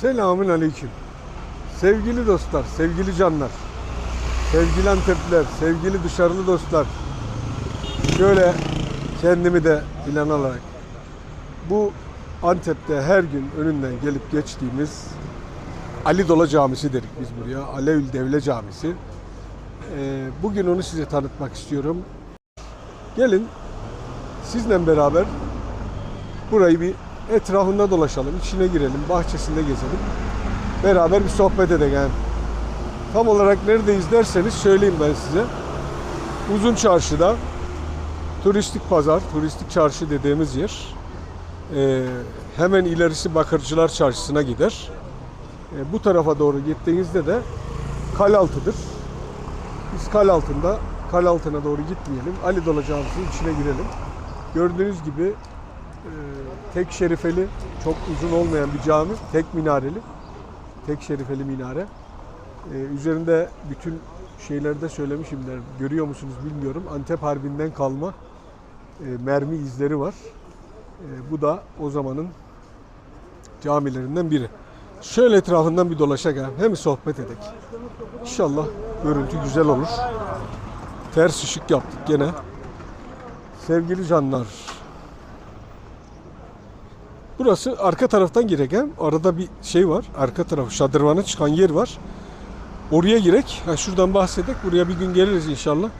Selamün aleyküm. Sevgili dostlar, sevgili canlar, sevgili Antepliler, sevgili dışarılı dostlar. Şöyle kendimi de plan alarak bu Antep'te her gün önünden gelip geçtiğimiz Ali Dola Camisi dedik biz buraya. Aleül Devle Camisi. Ee, bugün onu size tanıtmak istiyorum. Gelin sizle beraber burayı bir etrafında dolaşalım, içine girelim, bahçesinde gezelim. Beraber bir sohbet edelim. Tam olarak neredeyiz derseniz söyleyeyim ben size. Uzun Çarşı'da turistik pazar, turistik çarşı dediğimiz yer. Ee, hemen ilerisi Bakırcılar Çarşısı'na gider. Ee, bu tarafa doğru gittiğinizde de Kalaltı'dır. Biz kal altında, kal altına doğru gitmeyelim. Ali Camisi'nin içine girelim. Gördüğünüz gibi tek şerifeli, çok uzun olmayan bir cami, tek minareli. Tek şerifeli minare. E, üzerinde bütün şeylerde söylemişimdir. Görüyor musunuz bilmiyorum. Antep Harbi'nden kalma e, mermi izleri var. E, bu da o zamanın camilerinden biri. Şöyle etrafından bir dolaşak ha. Hem sohbet edek. İnşallah görüntü güzel olur. Ters ışık yaptık gene. Sevgili canlar. Burası arka taraftan girek hem. Arada bir şey var. Arka tarafı şadırvana çıkan yer var. Oraya girek. Ha, şuradan bahsedek. Buraya bir gün geliriz inşallah.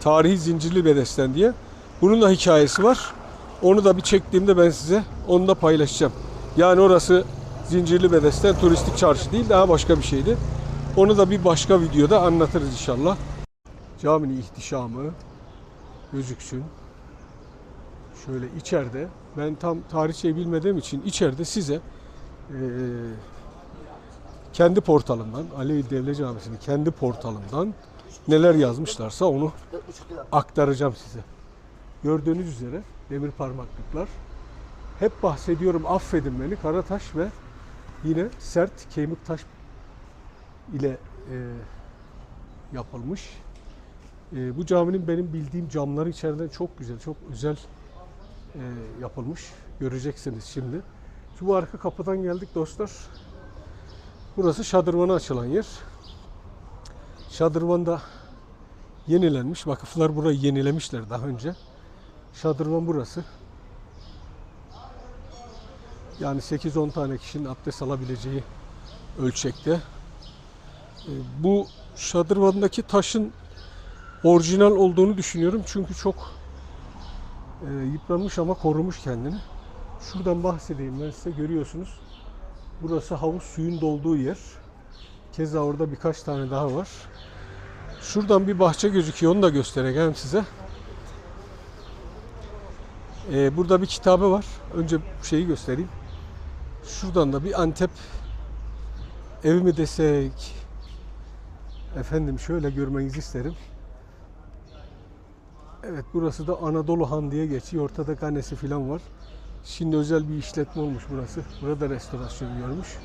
Tarihi Zincirli Bedesten diye. Bunun da hikayesi var. Onu da bir çektiğimde ben size onu da paylaşacağım. Yani orası Zincirli Bedesten turistik çarşı değil daha başka bir şeydi. Onu da bir başka videoda anlatırız inşallah. Caminin ihtişamı gözüksün. Şöyle içeride ben tam tarihçeyi bilmediğim için içeride size eee, kendi portalından Alevi Devlet Camisi'nin kendi portalından neler yazmışlarsa onu aktaracağım size. Gördüğünüz üzere demir parmaklıklar. Hep bahsediyorum affedin beni Karataş ve yine sert kemik taş ile e, yapılmış. E, bu caminin benim bildiğim camları içeriden çok güzel, çok özel e, yapılmış. Göreceksiniz şimdi. Şu bu arka kapıdan geldik dostlar. Burası şadırvana açılan yer. Şadırvan da yenilenmiş. Vakıflar burayı yenilemişler daha önce. Şadırvan burası. Yani 8-10 tane kişinin abdest alabileceği ölçekte. E, Bu şadırvandaki taşın orijinal olduğunu düşünüyorum. Çünkü çok e, yıpranmış ama korumuş kendini. Şuradan bahsedeyim ben size görüyorsunuz. Burası havuz suyun dolduğu yer. Keza orada birkaç tane daha var. Şuradan bir bahçe gözüküyor onu da göstereceğim size. E, burada bir kitabı var. Önce şeyi göstereyim. Şuradan da bir Antep evi mi desek, Efendim şöyle görmenizi isterim. Evet burası da Anadolu Han diye geçiyor. Ortada kanesi falan var. Şimdi özel bir işletme olmuş burası. Burada restorasyon görmüş.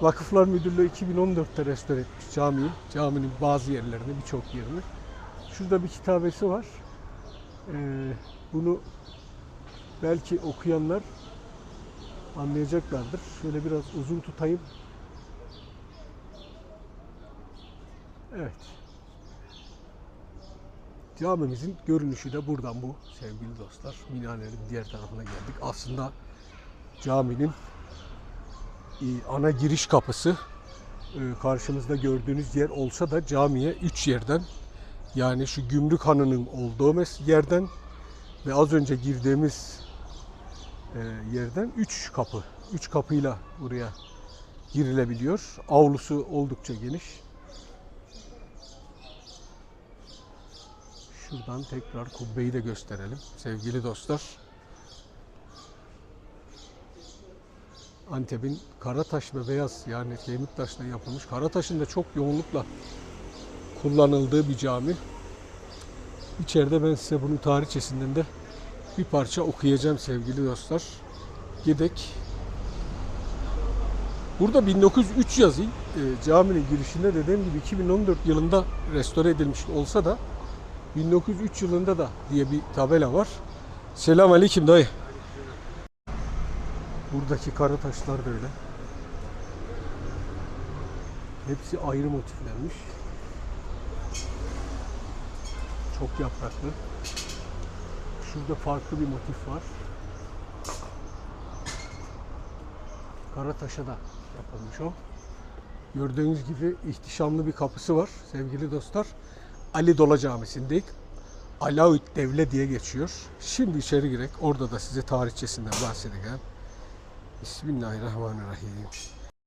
Vakıflar Müdürlüğü 2014'te restore etmiş camiyi. Caminin bazı yerlerini, birçok yerini. Şurada bir kitabesi var. Ee, bunu belki okuyanlar anlayacaklardır. Şöyle biraz uzun tutayım. Evet. Camimizin görünüşü de buradan bu sevgili dostlar. Minarenin diğer tarafına geldik. Aslında caminin e, ana giriş kapısı e, karşımızda gördüğünüz yer olsa da camiye üç yerden yani şu gümrük hanının olduğu yerden ve az önce girdiğimiz e, yerden üç kapı. Üç kapıyla buraya girilebiliyor. Avlusu oldukça geniş. Şuradan tekrar kubbeyi de gösterelim sevgili dostlar. Antep'in Karataş ve beyaz yani kemik taşla yapılmış. Karataş'ın da çok yoğunlukla kullanıldığı bir cami. İçeride ben size bunun tarihçesinden de bir parça okuyacağım sevgili dostlar. Gidek. Burada 1903 yazıyor. E, caminin girişinde dediğim gibi 2014 yılında restore edilmiş olsa da 1903 yılında da diye bir tabela var. Selam aleyküm dayı. Buradaki kara taşlar da öyle. Hepsi ayrı motiflenmiş. Çok yapraklı. Şurada farklı bir motif var. Kara taşa da yapılmış o. Gördüğünüz gibi ihtişamlı bir kapısı var sevgili dostlar. Ali Dola Camisi'ndeyiz. Alaüt Devle diye geçiyor. Şimdi içeri girek. Orada da size tarihçesinden bahsedeceğim. Bismillahirrahmanirrahim.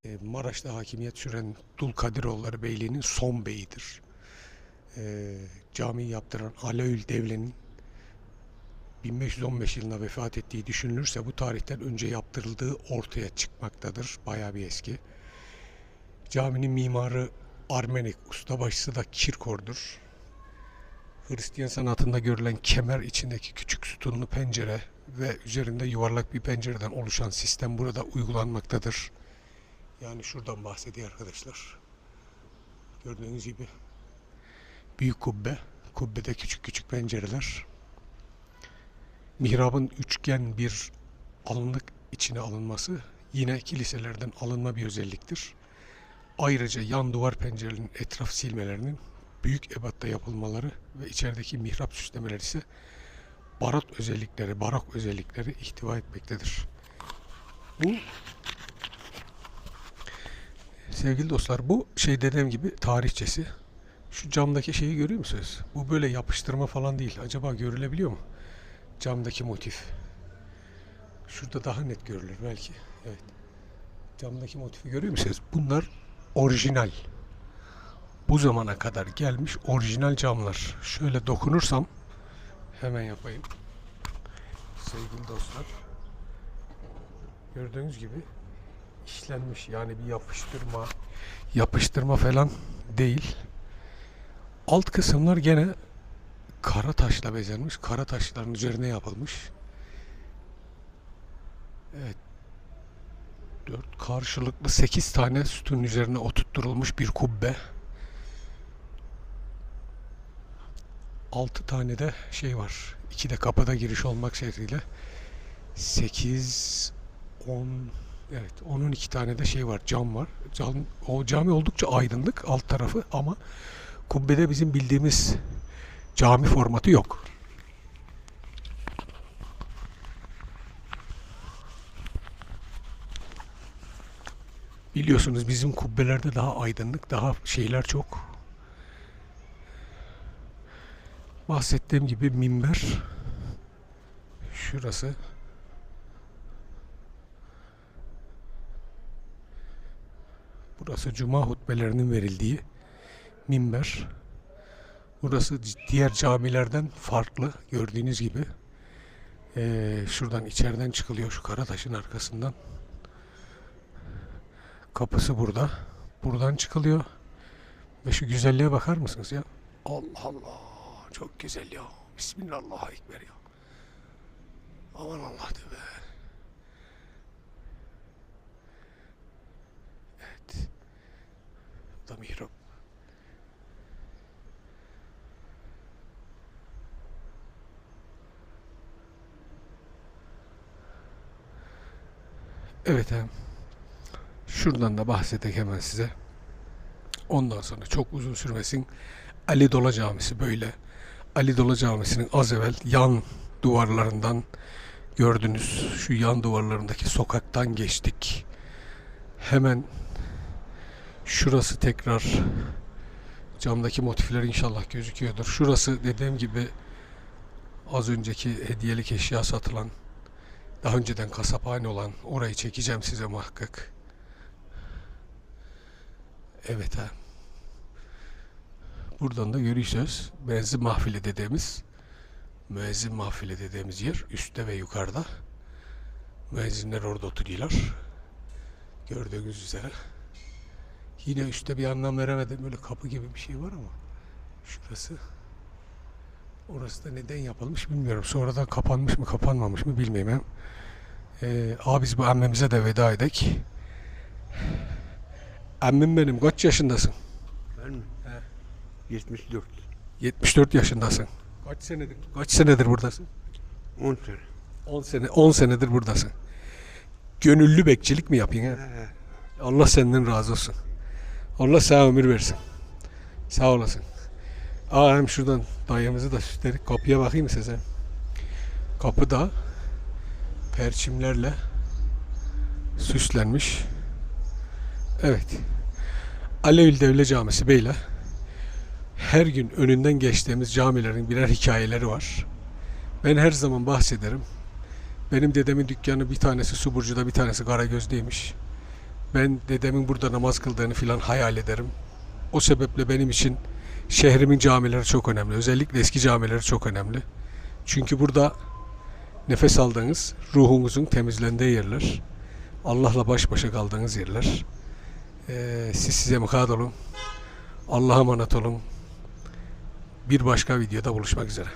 E, Maraş'ta hakimiyet süren Dulkadiroğulları Beyliği'nin son beyidir. E, camiyi yaptıran Alaül Devle'nin 1515 yılında vefat ettiği düşünülürse bu tarihten önce yaptırıldığı ortaya çıkmaktadır. Bayağı bir eski. Caminin mimarı Armenik, ustabaşısı da Kirkor'dur. Hristiyan sanatında görülen kemer içindeki küçük sütunlu pencere ve üzerinde yuvarlak bir pencereden oluşan sistem burada uygulanmaktadır. Yani şuradan bahsediyor arkadaşlar. Gördüğünüz gibi büyük kubbe, kubbede küçük küçük pencereler. Mihrabın üçgen bir alınlık içine alınması yine kiliselerden alınma bir özelliktir. Ayrıca yan duvar pencerelerinin etraf silmelerinin büyük ebatta yapılmaları ve içerideki mihrap süslemeleri ise barat özellikleri, barok özellikleri ihtiva etmektedir. Bu sevgili dostlar bu şey dediğim gibi tarihçesi. Şu camdaki şeyi görüyor musunuz? Bu böyle yapıştırma falan değil. Acaba görülebiliyor mu? Camdaki motif. Şurada daha net görülür belki. Evet. Camdaki motifi görüyor musunuz? Bunlar orijinal. Bu zamana kadar gelmiş orijinal camlar. Şöyle dokunursam hemen yapayım. Sevgili dostlar. Gördüğünüz gibi işlenmiş yani bir yapıştırma yapıştırma falan değil. Alt kısımlar gene kara taşla bezenmiş. Kara taşların üzerine yapılmış. Evet. Dört karşılıklı sekiz tane sütunun üzerine oturtturulmuş bir kubbe. Altı tane de şey var. İki de kapıda giriş olmak şekliyle. Sekiz, on, evet onun iki tane de şey var. Cam var. Cam, o cami oldukça aydınlık alt tarafı ama kubbede bizim bildiğimiz cami formatı yok. Biliyorsunuz bizim kubbelerde daha aydınlık, daha şeyler çok. Bahsettiğim gibi minber şurası. Burası cuma hutbelerinin verildiği minber. Burası diğer camilerden farklı gördüğünüz gibi. Ee, şuradan içeriden çıkılıyor şu kara taşın arkasından. Kapısı burada. Buradan çıkılıyor. Ve şu güzelliğe bakar mısınız ya? Allah Allah. Çok güzel ya. Bismillahirrahmanirrahim ya. Aman Allah be. Evet. Bu da mihrap. Evet hem. Şuradan da bahsedek hemen size. Ondan sonra çok uzun sürmesin. Ali Dola Camisi böyle. Ali Dola Camisi'nin az evvel yan duvarlarından gördünüz. Şu yan duvarlarındaki sokaktan geçtik. Hemen şurası tekrar camdaki motifler inşallah gözüküyordur. Şurası dediğim gibi az önceki hediyelik eşya satılan daha önceden kasaphane olan orayı çekeceğim size muhakkak. Evet ha. Buradan da görüyorsunuz benzin mahfili dediğimiz müezzin mahfili dediğimiz yer üstte ve yukarıda. Müezzinler orada oturuyorlar. Gördüğünüz üzere. Yine üstte bir anlam veremedim. Böyle kapı gibi bir şey var ama şurası orası da neden yapılmış bilmiyorum. Sonradan kapanmış mı kapanmamış mı bilmiyorum. Ee, abi biz bu emmimize de veda edek. Emmim benim kaç yaşındasın? Ben mi? He. 74. 74 yaşındasın. Kaç senedir? Kaç senedir buradasın? 10 sene. 10 sene 10 senedir buradasın. Gönüllü bekçilik mi yapıyorsun? He? He. Allah senden razı olsun. Allah sana ömür versin. Sağ olasın. Aa hem şuradan dayımızı da süsledik. Kapıya bakayım size. Kapı da perçimlerle süslenmiş. Evet. Alevil Devle Camisi Beyla. Her gün önünden geçtiğimiz camilerin birer hikayeleri var. Ben her zaman bahsederim. Benim dedemin dükkanı bir tanesi Suburcu'da bir tanesi Karagöz'deymiş. Ben dedemin burada namaz kıldığını filan hayal ederim. O sebeple benim için şehrimin camileri çok önemli. Özellikle eski camileri çok önemli. Çünkü burada nefes aldığınız, ruhunuzun temizlendiği yerler. Allah'la baş başa kaldığınız yerler. Ee, siz size mukat olun. Allah'a emanet olun. Bir başka videoda buluşmak üzere.